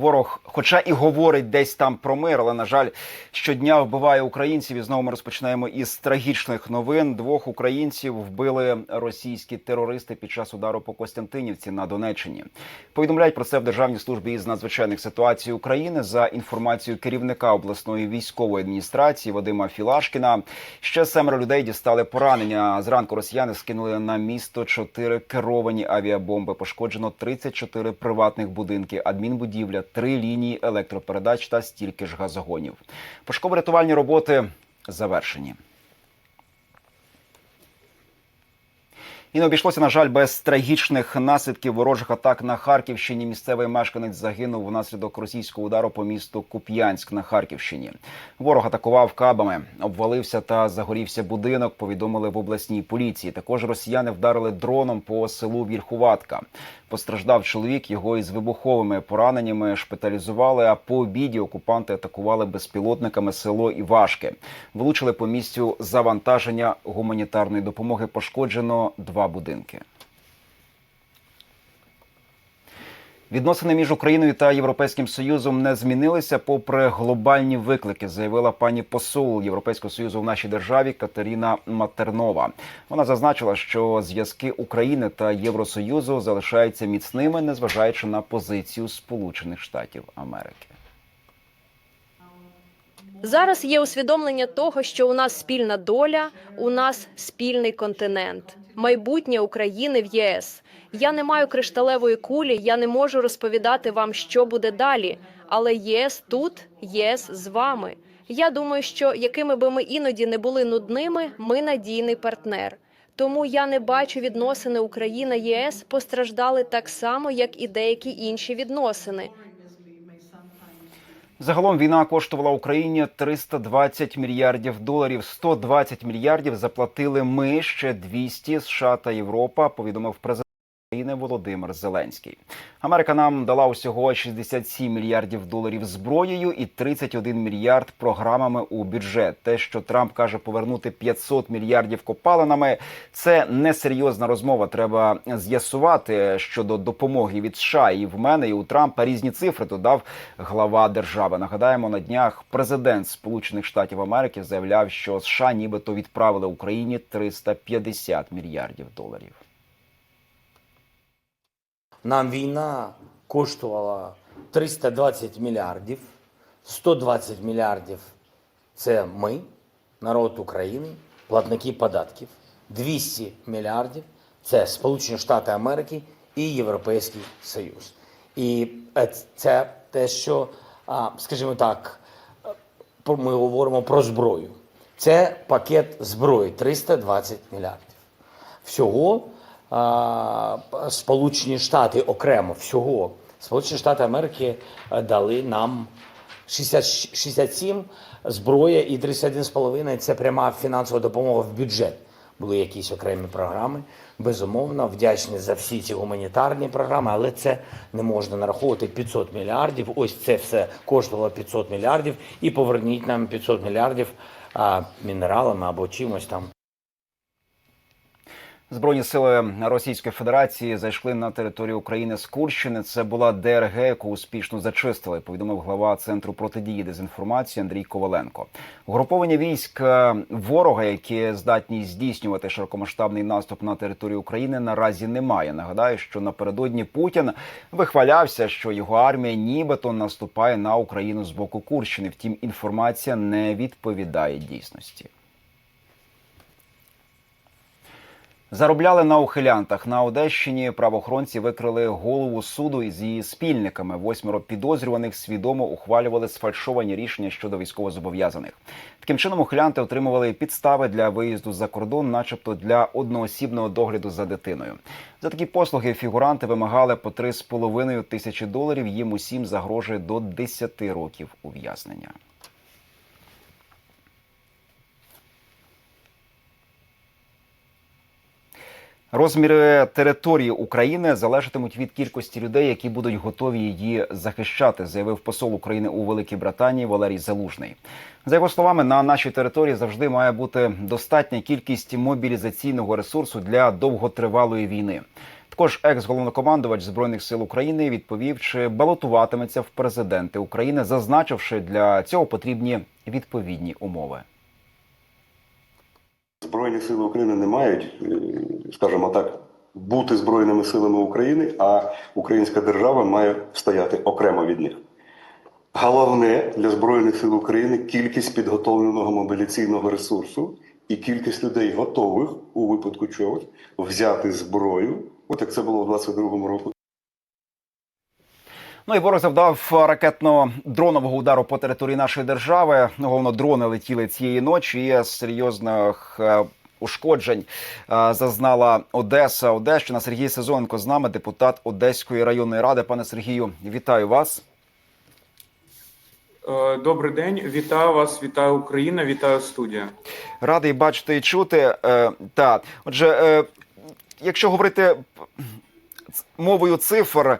Ворог, хоча і говорить десь там про мир, але на жаль, щодня вбиває українців. І знову ми розпочинаємо із трагічних новин. Двох українців вбили російські терористи під час удару по Костянтинівці на Донеччині. Повідомляють про це в Державній службі із надзвичайних ситуацій України за інформацією керівника обласної військової адміністрації Вадима Філашкіна. Ще семеро людей дістали поранення. Зранку росіяни скинули на місто чотири керовані авіабомби. Пошкоджено 34 приватних будинки, адмінбудівля, три лінії електропередач та стільки ж газогонів. Пошково-рятувальні роботи завершені. І не обійшлося, на жаль, без трагічних наслідків ворожих атак на Харківщині. Місцевий мешканець загинув внаслідок російського удару по місту Куп'янськ на Харківщині. Ворог атакував кабами, обвалився та загорівся будинок. Повідомили в обласній поліції. Також росіяни вдарили дроном по селу Вільхуватка. Постраждав чоловік. Його із вибуховими пораненнями шпиталізували. А по обіді окупанти атакували безпілотниками село Івашки. Влучили по місцю завантаження гуманітарної допомоги. Пошкоджено два будинки. Відносини між Україною та Європейським Союзом не змінилися попри глобальні виклики, заявила пані посол Європейського союзу в нашій державі Катерина Матернова. Вона зазначила, що зв'язки України та Євросоюзу залишаються міцними, незважаючи на позицію Сполучених Штатів Америки. Зараз є усвідомлення того, що у нас спільна доля, у нас спільний континент, майбутнє України в ЄС. Я не маю кришталевої кулі, я не можу розповідати вам, що буде далі. Але ЄС тут, ЄС з вами. Я думаю, що якими би ми іноді не були нудними, ми надійний партнер. Тому я не бачу відносини Україна ЄС постраждали так само, як і деякі інші відносини. Загалом війна коштувала Україні 320 мільярдів доларів. 120 мільярдів заплатили ми ще 200 США та Європа. Повідомив президент України Володимир Зеленський. Америка нам дала усього 67 мільярдів доларів зброєю і 31 мільярд програмами у бюджет. Те, що Трамп каже повернути 500 мільярдів копалинами, це несерйозна розмова. Треба з'ясувати щодо допомоги від США. І в мене і у Трампа різні цифри додав глава держави. Нагадаємо, на днях президент Сполучених Штатів Америки заявляв, що США нібито відправили Україні 350 мільярдів доларів. Нам війна коштувала 320 мільярдів, 120 мільярдів це ми, народ України, платники податків, 200 мільярдів це Сполучені Штати Америки і Європейський Союз. І е, це те, що, скажімо так, ми говоримо про зброю. Це пакет зброї 320 мільярдів. Всього Сполучені Штати окремо всього Сполучені Штати Америки е, дали нам 60, 67 зброя і 31,5 – це пряма фінансова допомога в бюджет. Були якісь окремі програми. Безумовно, вдячні за всі ці гуманітарні програми, але це не можна нараховувати 500 мільярдів. Ось це все коштувало 500 мільярдів. І поверніть нам 500 мільярдів а, мінералами або чимось там. Збройні сили Російської Федерації зайшли на територію України з Курщини. Це була ДРГ, яку успішно зачистили. Повідомив глава центру протидії дезінформації Андрій Коваленко. Угруповання військ е, ворога, які здатні здійснювати широкомасштабний наступ на територію України, наразі немає. Нагадаю, що напередодні Путін вихвалявся, що його армія нібито наступає на Україну з боку Курщини. Втім, інформація не відповідає дійсності. Заробляли на ухилянтах на Одещині. Правоохоронці викрили голову суду із її спільниками. Восьмеро підозрюваних свідомо ухвалювали сфальшовані рішення щодо військовозобов'язаних. Таким чином, ухилянти отримували підстави для виїзду за кордон, начебто для одноосібного догляду за дитиною. За такі послуги фігуранти вимагали по 3,5 тисячі доларів. Їм усім загрожує до 10 років ув'язнення. Розміри території України залежатимуть від кількості людей, які будуть готові її захищати, заявив посол України у Великій Британії Валерій Залужний. За його словами, на нашій території завжди має бути достатня кількість мобілізаційного ресурсу для довготривалої війни. Також екс-головнокомандувач збройних сил України відповів, чи балотуватиметься в президенти України, зазначивши, для цього потрібні відповідні умови. Збройні сили України не мають, е, скажімо так, бути збройними силами України, а українська держава має стояти окремо від них. Головне для збройних сил України кількість підготовленого мобілізаційного ресурсу і кількість людей готових у випадку чогось взяти зброю, от як це було в 22-му році. Ну і ворог завдав ракетно-дронового удару по території нашої держави. Головно, дрони летіли цієї ночі. І серйозних е, ушкоджень е, зазнала Одеса. Одещина Сергій Сезоненко з нами, депутат Одеської районної ради. Пане Сергію, вітаю вас. Е, Добрий день, вітаю вас, вітаю Україна, вітаю студія. Радий бачити і чути. Та отже, якщо говорити мовою цифр.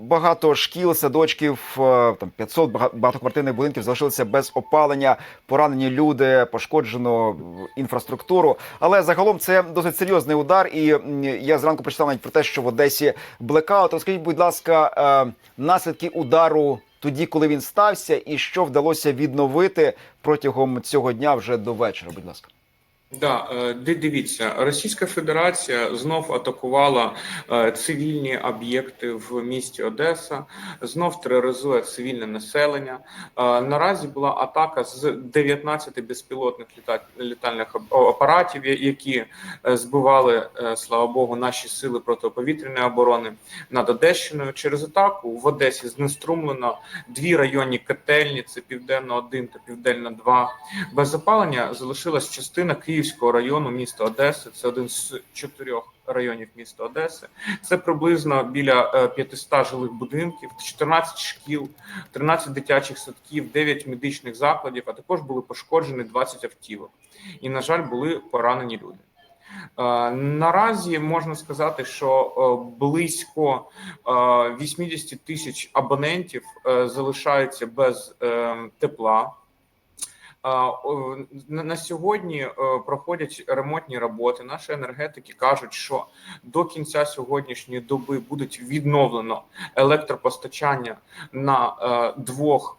Багато шкіл, садочків, е, там 500 бага- багатоквартирних будинків залишилися без опалення, поранені люди, пошкоджено інфраструктуру. Але загалом це досить серйозний удар. І я зранку прочитав навіть про те, що в Одесі блекаут. Розкажіть, будь ласка, е, наслідки удару тоді, коли він стався, і що вдалося відновити протягом цього дня вже до вечора. Будь ласка. Да, е, дивіться, Російська Федерація знов атакувала е, цивільні об'єкти в місті Одеса, знов тероризує цивільне населення. Е, Наразі була атака з 19 безпілотних літа- літальних апаратів, які збивали, слава Богу, наші сили протиповітряної оборони над Одещиною. Через атаку в Одесі знеструмлено дві районні котельні: це Південна 1 та Південна 2. Без опалення залишилась частина Київського району міста Одеси. Це один з чотирьох районів міста Одеси. Це приблизно біля е, 500 жилих будинків, 14 шкіл, 13 дитячих садків, 9 медичних закладів. А також були пошкоджені 20 автівок. І, на жаль, були поранені люди. Е, Наразі можна сказати, що е, близько е, 80 тисяч абонентів е, залишаються без е, тепла. На сьогодні е, проходять ремонтні роботи. Наші енергетики кажуть, що до кінця сьогоднішньої доби будуть відновлено електропостачання на е, двох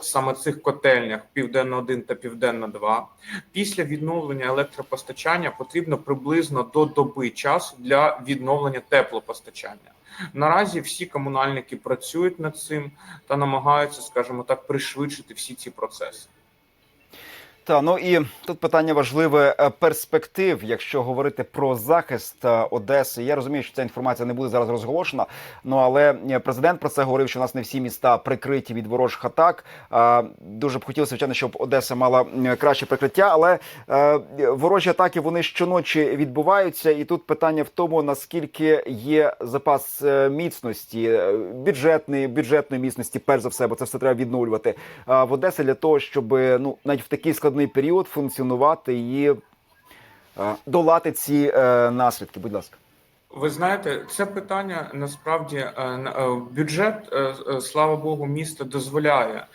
саме цих котельнях Південна 1 та Південна 2. Після відновлення електропостачання потрібно приблизно до доби часу для відновлення теплопостачання. Наразі всі комунальники працюють над цим та намагаються, скажімо так, пришвидшити всі ці процеси. Та ну і тут питання важливе е, перспектив, якщо говорити про захист е, Одеси. Я розумію, що ця інформація не буде зараз розголошена. Ну але е, президент про це говорив, що у нас не всі міста прикриті від ворожих атак. Дуже б хотілося, звичайно, щоб Одеса мала краще прикриття, але ворожі атаки вони щоночі відбуваються, і тут питання в тому, наскільки є запас міцності, бюджетної бюджетної міцності, перш за все, бо це все треба відновлювати в Одесі для того, щоб ну навіть в такій такий складний період функціонувати і е, долати ці е, наслідки. Будь ласка. Ви знаєте, це питання насправді е, е, бюджет, е, слава Богу, місто дозволяє,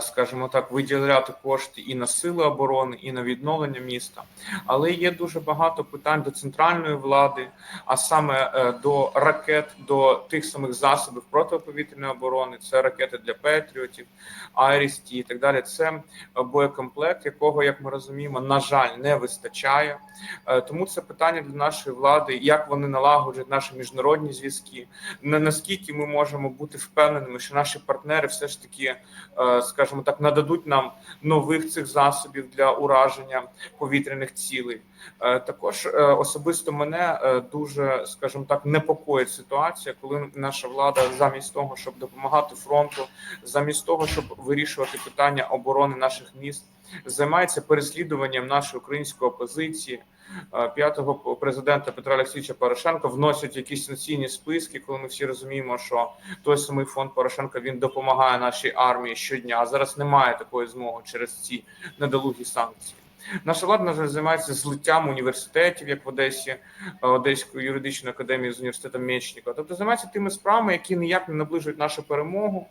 скажімо так, виділяти кошти і на сили оборони, і на відновлення міста. Але є дуже багато питань до центральної влади, а саме до ракет, до тих самих засобів протиповітряної оборони. Це ракети для Петріотів, Айрісті і так далі. Це боєкомплект, якого, як ми розуміємо, на жаль, не вистачає. Тому це питання для нашої влади, як вони налагоджують наші міжнародні зв'язки, на наскільки ми можемо бути впевненими, що наші партнери все ж таки, е, скажімо так, нададуть нам нових цих засобів для ураження повітряних цілей. Е, Також е, особисто мене дуже, скажімо так, непокоїть ситуація, коли наша влада замість того, щоб допомагати фронту, замість того, щоб вирішувати питання оборони наших міст, займається переслідуванням нашої української опозиції. Е, П'ятого президента Петра Олексійовича Порошенка вносять якісь санкційні списки, коли ми всі розуміємо, що той самий фонд Порошенка він допомагає нашій армії щодня. А зараз немає такої змоги через ці недолугі санкції. Наша влада, жаль, займається злиттям університетів, як в Одесі, е, Одеської юридичної академії з університетом Мєчнікова. Тобто займається тими справами, які ніяк не наближують нашу перемогу.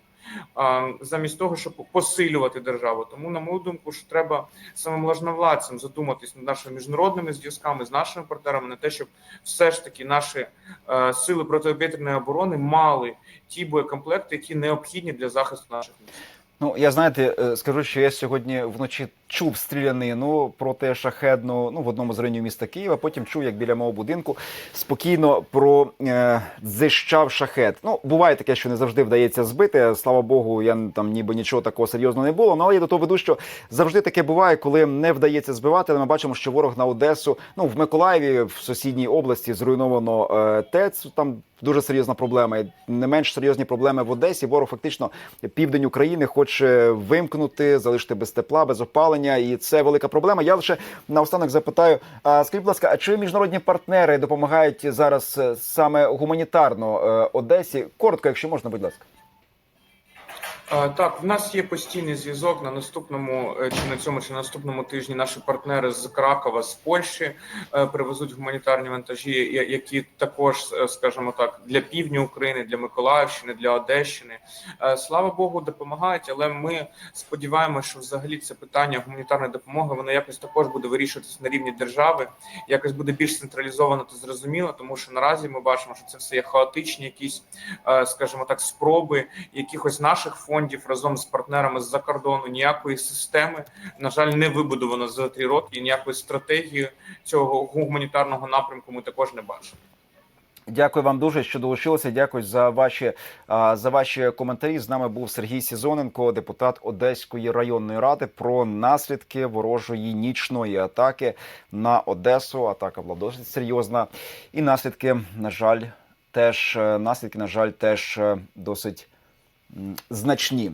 Замість того, щоб посилювати державу, тому на мою думку, що треба самим влажновладцям задуматись над нашими міжнародними зв'язками з нашими партнерами на те, щоб все ж таки наші е, сили протиповітряної оборони мали ті боєкомплекти, які необхідні для захисту наших міст. Ну я знаєте, е, скажу, що я сьогодні вночі чув стрілянину проти шахедну ну в одному з районів міста Києва. Потім чув, як біля мого будинку спокійно про е, шахет. Ну буває таке, що не завжди вдається збити. Слава Богу, я там ніби нічого такого серйозного не було. Ну, але я до того веду, що завжди таке буває, коли не вдається збивати. Але ми бачимо, що ворог на Одесу, ну в Миколаєві, в сусідній області, зруйновано е, ТЕЦ. Там дуже серйозна проблема. Не менш серйозні проблеми в Одесі. Ворог фактично південь України хоче вимкнути, залишити без тепла, без опалення, і це велика проблема. Я лише наостанок запитаю: а скажіть, будь ласка, а чи міжнародні партнери допомагають зараз е, саме гуманітарно е, Одесі? Коротко, якщо можна, будь ласка. Так, в нас є постійний зв'язок на наступному е, чи на цьому, чи на наступному тижні. Наші партнери з Кракова, з Польщі е, привезуть гуманітарні вантажі, які також, е, скажімо так, для півдня України, для Миколаївщини, для Одещини. Слава Богу, допомагають, але ми сподіваємося, що взагалі це питання гуманітарної допомоги воно якось також буде вирішуватися на рівні держави, якось буде більш централізовано та зрозуміло, тому що наразі ми бачимо, що це все є хаотичні, якісь, скажімо так, спроби якихось наших фондів разом з партнерами з-за кордону ніякої системи, на жаль, не вибудовано за три роки. Ніякої стратегії цього гуманітарного напрямку ми також не бачимо. Дякую вам дуже, що долучилися. Дякую за ваші за ваші коментарі. З нами був Сергій Сізоненко, депутат Одеської районної ради, про наслідки ворожої нічної атаки на Одесу. Атака була досить серйозна, і наслідки, на жаль, теж е, наслідки, на жаль, теж е, досить значні.